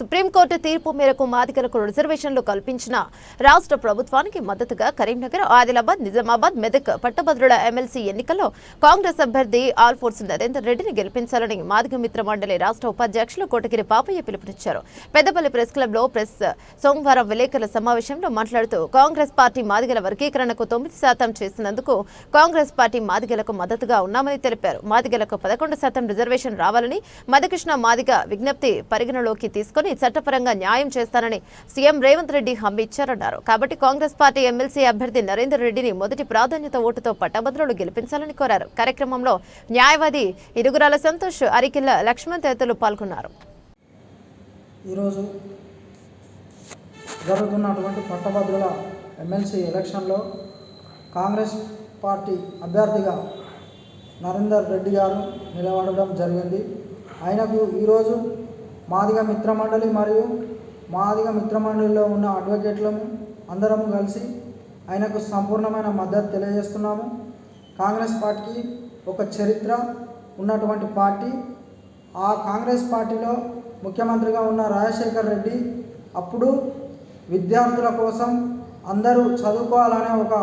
Supreme court తీర్పు మేరకు మాదిగలకు రిజర్వేషన్లు కల్పించిన రాష్ట్ర ప్రభుత్వానికి మద్దతుగా కరీంనగర్ ఆదిలాబాద్ నిజామాబాద్ మెదక్ పట్టభద్రుల ఎమ్మెల్సీ ఎన్నికల్లో కాంగ్రెస్ అభ్యర్థి ఆల్ఫోర్స్ నరేందర్ రెడ్డిని గెలిపించాలని మాదిగ మిత్ర మండలి రాష్ట్ర ఉపాధ్యక్షులు కోటగిరి పాపయ్య పిలుపునిచ్చారు. పెద్దపల్లి ప్రెస్ క్లబ్లో ప్రెస్ సోమవారం విలేకరుల సమావేశంలో మాట్లాడుతూ కాంగ్రెస్ పార్టీ మాదిగల వర్గీకరణకు తొమ్మిది శాతం చేసినందుకు కాంగ్రెస్ పార్టీ మాదిగలకు మద్దతుగా ఉన్నామని తెలిపారు. మాదిగలకు పదకొండు శాతం రిజర్వేషన్ రావాలని మధకృష్ణ మాదిగ విజ్ఞప్తి పరిగణలోకి తీసుకుని చట్టపరంగా న్యాయం చేస్తానని సీఎం రేవంత్ రెడ్డి హామీ ఇచ్చారన్నారు. కాబట్టి కాంగ్రెస్ పార్టీ ఎమ్మెల్సీ అభ్యర్థి నరేందర్ రెడ్డిని మొదటి ప్రాధాన్యత ఓటుతో పట్టభద్రులు గెలిపించాలని కోరారు. కార్యక్రమంలో న్యాయవాది ఇరుగురాల సంతోష్ అరికిల్ల లక్ష్మణ్ తదితరులు పాల్గొన్నారు. ఈరోజు జరుగుతున్నటువంటి పట్టభద్రుల ఎమ్మెల్సీ ఎలక్షన్లో కాంగ్రెస్ పార్టీ అభ్యర్థిగా నరేందర్ రెడ్డి గారు నిలబడడం జరిగింది. ఆయనకు ఈరోజు మాదిగ మిత్రమండలి మరియు మాదిగ మిత్రమండలిలో ఉన్న అడ్వకేట్లము అందరము కలిసి ఆయనకు సంపూర్ణమైన మద్దతు తెలియజేస్తున్నాము. కాంగ్రెస్ పార్టీకి ఒక చరిత్ర ఉన్నటువంటి పార్టీ. ఆ కాంగ్రెస్ పార్టీలో ముఖ్యమంత్రిగా ఉన్న రాజశేఖర్ రెడ్డి అప్పుడు విద్యార్థుల కోసం అందరూ చదువుకోవాలనే ఒక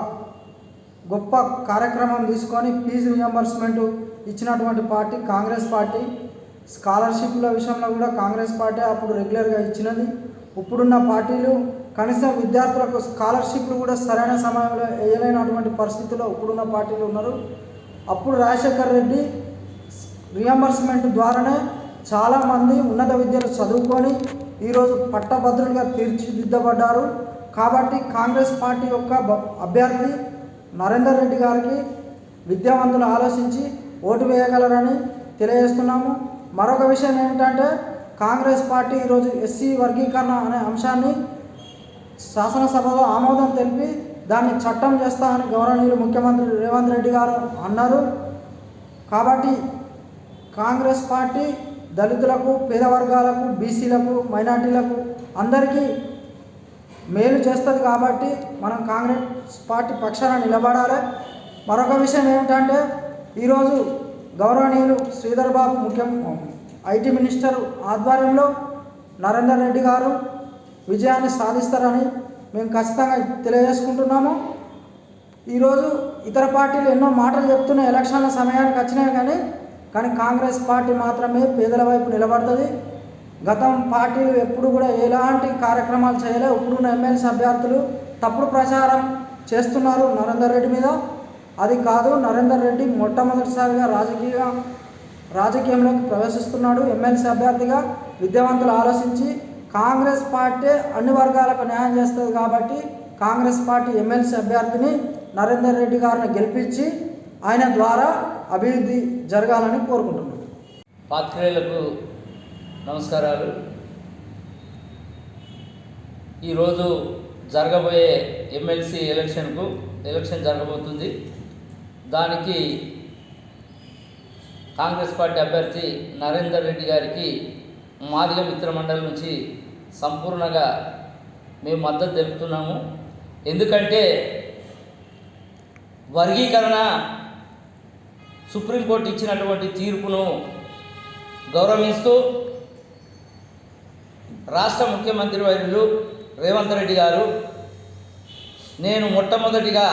గొప్ప కార్యక్రమం తీసుకొని ఫీజు రియంబర్స్మెంట్ ఇచ్చినటువంటి పార్టీ కాంగ్రెస్ పార్టీ. స్కాలర్షిప్ల విషయంలో కూడా కాంగ్రెస్ పార్టీ అప్పుడు రెగ్యులర్గా ఇచ్చినది. ఇప్పుడున్న పార్టీలు కనీసం విద్యార్థులకు స్కాలర్షిప్లు కూడా సరైన సమయంలో వేయలేనటువంటి పరిస్థితిలో ఇప్పుడున్న పార్టీలు ఉన్నారు. అప్పుడు రాజశేఖర్ రెడ్డి రియంబర్స్మెంట్ ద్వారానే చాలామంది ఉన్నత విద్యలు చదువుకొని ఈరోజు పట్టభద్రులుగా తీర్చిదిద్దబడ్డారు. కాబట్టి కాంగ్రెస్ పార్టీ యొక్క అభ్యర్థి నరేందర్ రెడ్డి గారికి విద్యావంతులు ఆలోచించి ఓటు వేయగలరని తెలియజేస్తున్నాము. మరొక విషయం ఏమిటంటే కాంగ్రెస్ పార్టీ ఈరోజు ఎస్సీ వర్గీకరణ అనే అంశాన్ని శాసనసభలో ఆమోదం తెలిపి దాన్ని చట్టం చేస్తామని గౌరవనీయులు ముఖ్యమంత్రి రేవంత్ రెడ్డి గారు అన్నారు. కాబట్టి కాంగ్రెస్ పార్టీ దళితులకు పేద వర్గాలకు బీసీలకు మైనార్టీలకు అందరికీ మేలు చేస్తుంది కాబట్టి మనం కాంగ్రెస్ పార్టీ పక్షాన నిలబడాలి. మరొక విషయం ఏమిటంటే ఈరోజు గౌరవనీయులు శ్రీధర్ బాబు ముఖ్యం ఐటీ మినిస్టర్ ఆధ్వర్యంలో నరేందర్ రెడ్డి గారు విజయాన్ని సాధిస్తారని మేము ఖచ్చితంగా తెలియజేసుకుంటున్నాము. ఈరోజు ఇతర పార్టీలు ఎన్నో మాటలు చెప్తున్న ఎలక్షన్ల సమయానికి వచ్చినాయి కానీ కానీ కాంగ్రెస్ పార్టీ మాత్రమే పేదల వైపు నిలబడుతుంది. గతం పార్టీలు ఎప్పుడు కూడా ఎలాంటి కార్యక్రమాలు చేయలే ఇప్పుడున్న ఎమ్మెల్సీ అభ్యర్థులు తప్పుడు ప్రచారం చేస్తున్నారు నరేందర్ రెడ్డి మీద. అది కాదు నరేందర్ రెడ్డి మొట్టమొదటిసారిగా రాజకీయ రాజకీయంలోకి ప్రవేశిస్తున్నాడు. ఎమ్మెల్సీ అభ్యర్థిగా విద్యావంతులు ఆలోచించి కాంగ్రెస్ పార్టీ అన్ని వర్గాలకు న్యాయం చేస్తుంది కాబట్టి కాంగ్రెస్ పార్టీ ఎమ్మెల్సీ అభ్యర్థిని నరేందర్ రెడ్డి గారిని గెలిపించి ఆయన ద్వారా అభివృద్ధి జరగాలని కోరుకుంటున్నాను పాత్రికేయులకు నమస్కారాలు. ఈరోజు జరగబోయే ఎమ్మెల్సీ ఎలక్షన్కు ఎలక్షన్ జరగబోతుంది. దానికి కాంగ్రెస్ పార్టీ అభ్యర్థి నరేందర్ రెడ్డి గారికి మాదిగ మిత్రమండలి నుంచి సంపూర్ణంగా మేము మద్దతు తెలుపుతున్నాము. ఎందుకంటే వర్గీకరణ సుప్రీంకోర్టు ఇచ్చినటువంటి తీర్పును గౌరవిస్తూ రాష్ట్ర ముఖ్యమంత్రి వైద్యులు రేవంత్ రెడ్డి గారు నేను మొట్టమొదటిగా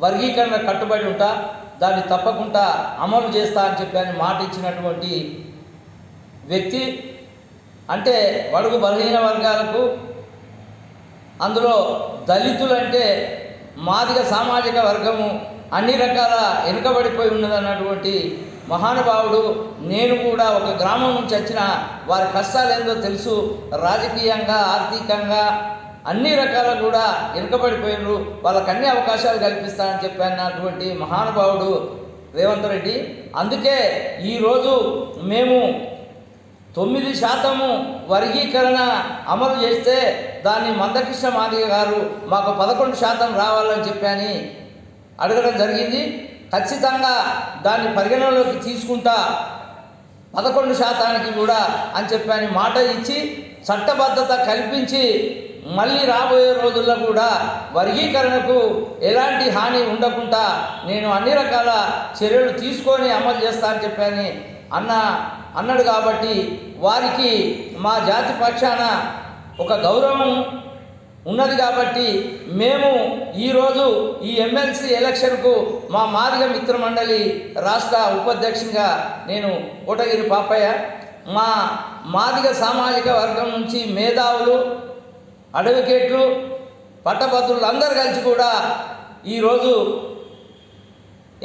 వర్గీకరణ కట్టుబడి ఉంటా దాన్ని తప్పకుండా అమలు చేస్తా అని చెప్పి మాట ఇచ్చినటువంటి వ్యక్తి. అంటే బడుగు బలహీన వర్గాలకు అందులో దళితులు అంటే మాదిగ సామాజిక వర్గము అన్ని రకాల వెనుకబడిపోయి ఉన్నదన్నటువంటి మహానుభావుడు. నేను కూడా ఒక గ్రామం నుంచి వచ్చిన వారి కష్టాలు ఏందో తెలుసు. రాజకీయంగా ఆర్థికంగా అన్ని రకాల కూడా వెనుకబడిపోయినరు. వాళ్ళకి అన్ని అవకాశాలు కల్పిస్తానని చెప్పి అన్నటువంటి మహానుభావుడు రేవంత్ రెడ్డి. అందుకే ఈరోజు మేము తొమ్మిది శాతము వర్గీకరణ అమలు చేస్తే దాన్ని మందకృష్ణ మాదిగ గారు మాకు పదకొండు శాతం రావాలని చెప్పని అడగడం జరిగింది. ఖచ్చితంగా దాన్ని పరిగణనలోకి తీసుకుంటా పదకొండు శాతానికి కూడా అని చెప్పని మాట ఇచ్చి చట్టబద్ధత కల్పించి మళ్ళీ రాబోయే రోజుల్లో కూడా వర్గీకరణకు ఎలాంటి హాని ఉండకుండా నేను అన్ని రకాల చర్యలు తీసుకొని అమలు చేస్తానని చెప్పాను చెప్పని అన్న అన్నాడు కాబట్టి వారికి మా జాతి పక్షాన ఒక గౌరవం ఉన్నది కాబట్టి మేము ఈరోజు ఈ ఎమ్మెల్సీ ఎలక్షన్కు మా మార్గ మిత్ర మండలి రాష్ట్ర ఉపాధ్యక్షునిగా నేను కోటగిరి పాపయ్య మా మాదిగ సామాజిక వర్గం నుంచి మేధావులు అడ్వకేట్లు పట్టభద్రులు అందరు కలిసి కూడా ఈరోజు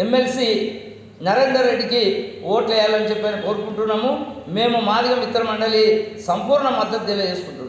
ఎమ్మెల్సీ నరేందర్ రెడ్డికి ఓట్లు వేయాలని చెప్పి కోరుకుంటున్నాము. మేము మాదిగ మిత్ర మండలి సంపూర్ణ మద్దతు తెలియజేసుకుంటున్నాము.